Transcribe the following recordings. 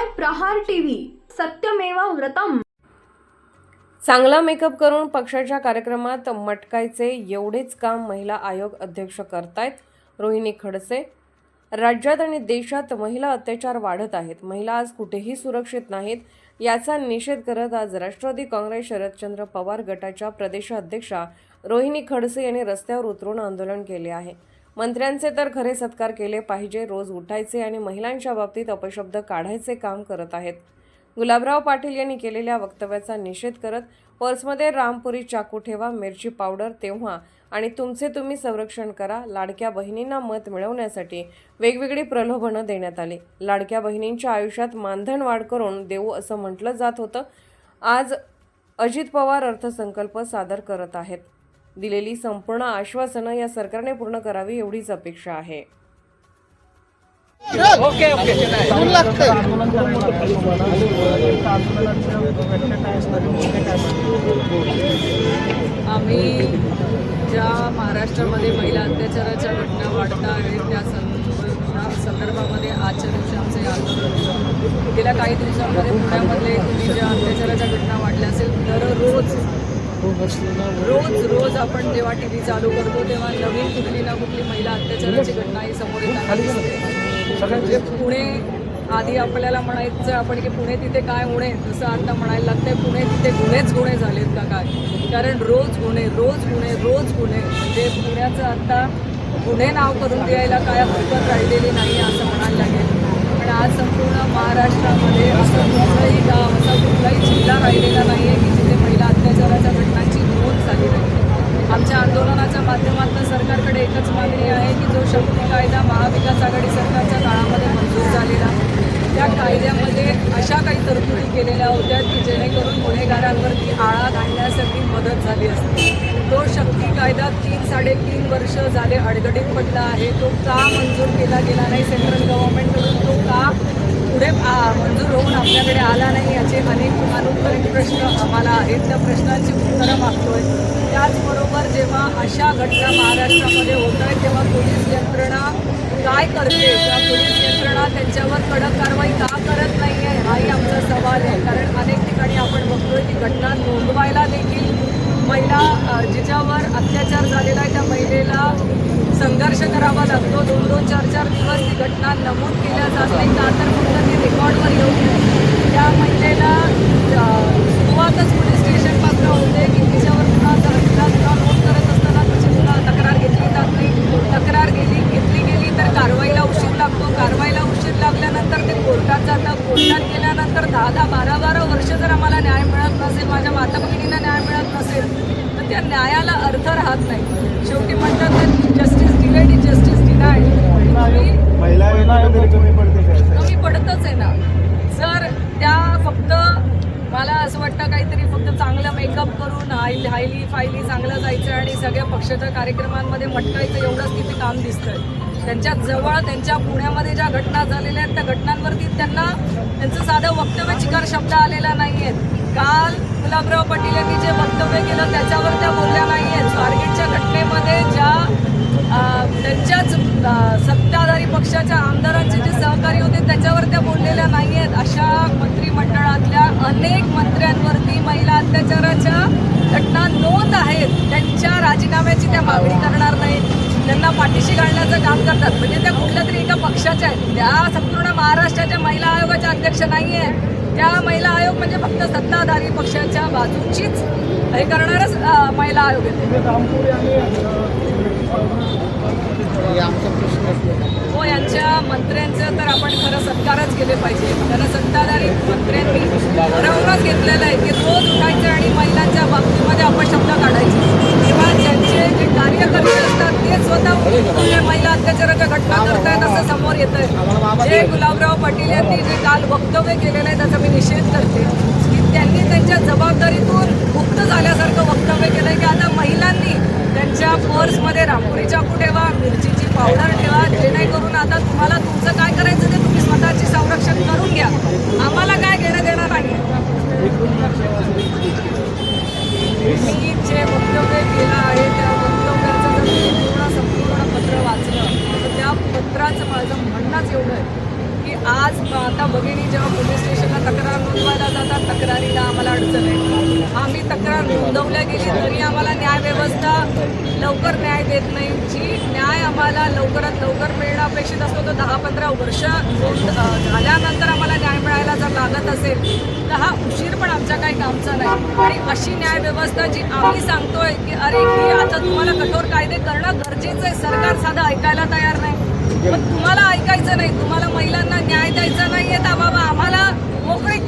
पाहताय प्रहार टीव्ही. सत्यमेवा व्रतम. चांगला मेकअप करून पक्षाच्या कार्यक्रमात मटकायचे एवढेच काम महिला आयोग अध्यक्ष करतायत. रोहिणी खडसे राज्यात आणि देशात महिला अत्याचार वाढत आहेत. महिला आज कुठेही सुरक्षित नाहीत याचा निषेध करत आज राष्ट्रवादी काँग्रेस शरदचंद्र पवार गटाच्या प्रदेशाध्यक्षा रोहिणी खडसे यांनी रस्त्यावर उतरून आंदोलन केले आहे. मंत्र्यांचे तर खरे सत्कार केले पाहिजे रोज उठायचे आणि महिलांच्या बाबतीत अपशब्द काढायचे काम करत आहेत. गुलाबराव पाटील यांनी केलेल्या वक्तव्याचा निषेध करत पर्समध्ये रामपुरी चाकू ठेवा मिरची पावडर तेव्हा आणि तुमचे तुम्ही संरक्षण करा लाडक्या बहिणींना मत मिळवण्यासाठी वेगवेगळी प्रलोभनं देण्यात आली. लाडक्या बहिणींच्या आयुष्यात मानधन वाढ करून देऊ असं म्हटलं जात होतं. आज अजित पवार अर्थसंकल्प सादर करत आहेत. दिलेली संपूर्ण आश्वासनं या सरकारने पूर्ण करावी एवढीच अपेक्षा आहे. ऊन लागतंय आम्ही ज्या महाराष्ट्रामध्ये महिला अत्याचाराच्या घटना वाढत आहेत त्या संदर्भ त्या संदर्भामध्ये आजच्या दिवशी आमचं हे आंदोलन. गेल्या काही दिवसांमध्ये पुण्यामध्ये तुम्ही ज्या अत्याचाराच्या घटना वाढल्या असेल दररोज रोज रोज आपण जेव्हा टी व्ही चालू करतो तेव्हा नवीन कुठली ना कुठली महिला अत्याचाराची घटना ही समोर येताना दिसते. म्हणजे पुणे आधी आपल्याला म्हणायचं आपण की पुणे तिथे काय गुन्हे तसं आता म्हणायला लागतंय पुणे तिथे गुन्हेच गुन्हे झालेत का काय? कारण रोज गुन्हे रोज गुन्हे रोज गुन्हे. म्हणजे पुण्याचं आता गुन्हे नाव करून द्यायला काय हरकत राहिलेली नाही असं म्हणायला लागेल. पण आज संपूर्ण महाराष्ट्रामध्ये असं कुठलंही गाव असा कुठलाही जिल्हा राहिलेला नाही आहे की जिथे महिला अत्याचाराच्या घटनांची नोंद झाली नाही आमच्या आंदोलनाच्या माध्यमातून सरकारकडे एकच मागणी आहे की जो शक्ती कायदा महाविकास आघाडी सरकारच्या काळामध्ये मंजूर झालेला त्या कायद्यामध्ये अशा काही तरतुदी केलेल्या होत्या की जेणेकरून गुन्हेगारांवरती आळा घालण्यासाठी मदत झाली असते. तो शक्ती कायदा तीन साडेतीन वर्ष झाले अडगडीत पडला आहे. तो का मंजूर केला गेला नाही सेंट्रल गव्हर्नमेंटकडून तो का पुढे आ, मंजूर होऊन आपल्याकडे आला नाही? अनेक अनुत्तरित प्रश्न आम्हाला आहेत त्या प्रश्नांची उत्तरं मागतोय. त्याचबरोबर जेव्हा अशा घटना महाराष्ट्रामध्ये होत आहेत तेव्हा पोलीस यंत्रणा काय करते? किंवा पोलीस यंत्रणा त्यांच्यावर कडक कारवाई का करत नाही आहे हाही आमचा सवाल आहे. कारण अनेक ठिकाणी आपण बघतोय की घटना नोंदवायला देखील महिला जिच्यावर अत्याचार झालेला आहे त्या महिलेला संघर्ष करावा लागतो. दोन दोन चार चार दिवस ती घटना नमूद केल्या जात नाही. का तर फक्त ती रेकॉर्डवर येऊन त्या महिलेला सुरुवातच पोलीस स्टेशनपासून होते की तिच्यावर पुन्हा जर तिला गुन्हा नोंद करत असताना तिची पुन्हा तक्रार घेतली जात नाही. तक्रार गेली घेतली गेली तर कारवाईला उशीर लागतो. कारवाईला उशीर लागल्यानंतर ते कोर्टात जातं. कोर्टात गेल्यानंतर दहा दहा बारा बारा वर्ष जर आम्हाला न्याय मिळत नसेल माझ्या माता भगिनींना न्याय मिळत नसेल तर त्या न्यायाला अर्थ राहत नाही. शेवटी म्हणतात justice delayed is justice denied कमी पडतच आहे ना. जर त्या फक्त मला असं वाटतं काहीतरी फक्त चांगलं मेकअप करून हाय हायली फायली चांगलं जायचं आणि सगळ्या पक्षाच्या कार्यक्रमांमध्ये मटकायचं एवढंच तिथे काम दिसतंय. त्यांच्या जवळ त्यांच्या पुण्यामध्ये ज्या घटना झालेल्या आहेत त्या घटनांवरती त्यांना त्यांचं साधं वक्तव्य चिकार शब्द आलेला नाही आहेत काल गुलाबराव पाटील यांनी जे वक्तव्य केलं त्याच्यावर त्या बोलल्या नाही आहेत स्वारगेटच्या घटनेमध्ये ज्या त्यांच्याच सत्ताधारी पक्षाच्या आमदारांचे जे सहकारी होते त्याच्यावर त्या नाही आहेत अशा मंत्रिमंडळातल्या अनेक मंत्र्यांवरती महिला अत्याचाराच्या घटना नोंद आहेत. त्यांच्या राजीनाम्याची त्या मागणी करणार नाहीत. त्यांना पाठीशी घालण्याचं काम करतात. म्हणजे त्या कुठल्या तरी एका पक्षाच्या आहेत. त्या संपूर्ण महाराष्ट्राच्या महिला आयोगाच्या अध्यक्ष नाही आहे त्या महिला आयोग म्हणजे फक्त सत्ताधारी पक्षाच्या बाजूचीच हे करणारच महिला आयोग आहे हे मंत्र्यांचं तर आपण खरं सत्कारच केले पाहिजे. त्यांना सत्ताधारी मंत्र्यांनी ठरवूनच घेतलेलं आहे की रोज उठायचं आणि महिलांच्या बाबतीमध्ये अपशब्द काढायचे. किंवा ज्यांचे जे कार्यकर्ते असतात ते स्वतः महिला अत्याचाराच्या घटना करतायत असं समोर येत आहे जे गुलाबराव पाटील यांनी जे काल वक्तव्य केलेलं आहे त्याचा मी निषेध करते. की त्यांनी त्यांच्या जबाबदारीतून मुक्त झाल्यासारखं वक्तव्य केलंय की आता महिलांनी त्यांच्या पर्समध्ये रामपुरीच्या कुठेवा ठेवा मिरचीची पावडर आता तुम्हाला तुमचं काय करायचं ते तुम्ही स्वतःची संरक्षण करून घ्या. आम्हाला काय घेणं देणं नाही मी जे वक्तव्य केलं आहे त्या वक्तव्याचं जर मी पूर्ण संपूर्ण पत्र वाचलं तर त्या पत्राचं माझं म्हणणंच एवढं आहे की आज आता भगिनी जेव्हा पोलीस स्टेशनला तक्रार नोंदवायला जातात तक्रारीला आम्हाला अडचण आहे आम्ही तक्रार नोंदवल्या गेली तरी आम्हाला न्यायव्यवस्था लवकर न्याय देत नाही. जी न्याय आम्हाला लवकरात लवकर मिळणं अपेक्षित असतो तो दहा पंधरा वर्ष झाल्यानंतर आम्हाला न्याय मिळायला जर लागत असेल तर हा उशीर पण आमच्या काही कामचा नाही. आणि अशी न्यायव्यवस्था जी आम्ही सांगतोय की अरे ही आता तुम्हाला कठोर कायदे करणं गरजेचं आहे सरकार साधं ऐकायला तयार नाही. पण तुम्हाला ऐकायचं नाही तुम्हाला महिलांना न्याय द्यायचा नाही येता बाबा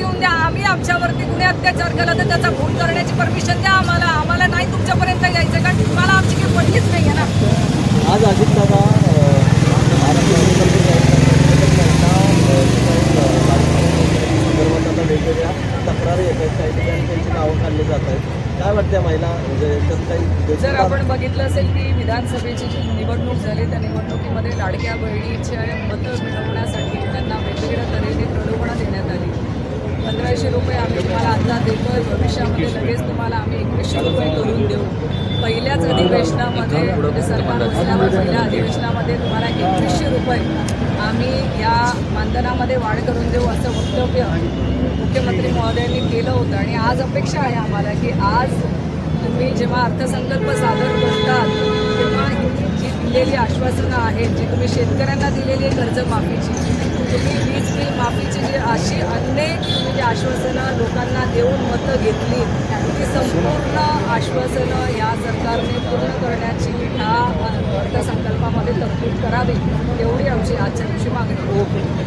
देऊन द्या. आम्ही आमच्यावरती गुन्हे अत्याचार केला तर त्याचा खून करण्याची परमिशन द्या आम्हाला. आम्हाला नाही तुमच्यापर्यंत यायचं कारण तुम्हाला आमची काही पडलीच नाही आहे ना. आज अजित दादा वेगवेगळ्या तक्रारी येत आहेत. काही ठिकाणी त्यांची नावं काढली जात आहेत. काय वाटतं महिला? म्हणजे जर आपण बघितलं असेल की विधानसभेची जी निवडणूक झाली त्या निवडणुकीमध्ये लाडक्या बहिणीच्या मतं मिळवण्यासाठी त्यांना वेगवेगळ्या तऱ्हेने प्रलोभनं देण्यात आली. पंधराशे रुपये आम्ही तुम्हाला आता देतो भविष्यामध्ये लगेच तुम्हाला आम्ही एकवीसशे रुपये करून देऊ. पहिल्याच अधिवेशनामध्ये म्हणजे सरकार असल्यावर पहिल्या अधिवेशनामध्ये तुम्हाला एकवीसशे रुपये आम्ही या मानधनामध्ये वाढ करून देऊ असं वक्तव्य मुख्यमंत्री महोदयांनी केलं होतं. आणि आज अपेक्षा आहे आम्हाला की आज तुम्ही जेव्हा अर्थसंकल्प सादर करतात तेव्हा जी दिलेली आश्वासनं आहेत जी तुम्ही शेतकऱ्यांना दिलेली आहे कर्जमाफीची तुम्ही वीज बिल माफीची जी अशी अनेक आश्वासनं लोकांना देऊन मतं घेतली ती संपूर्ण आश्वासनं या सरकारने पूर्ण करण्याची ह्या अर्थसंकल्पामध्ये तरतूद करावी एवढी आमची आजच्या दिवशी मागणी आहे.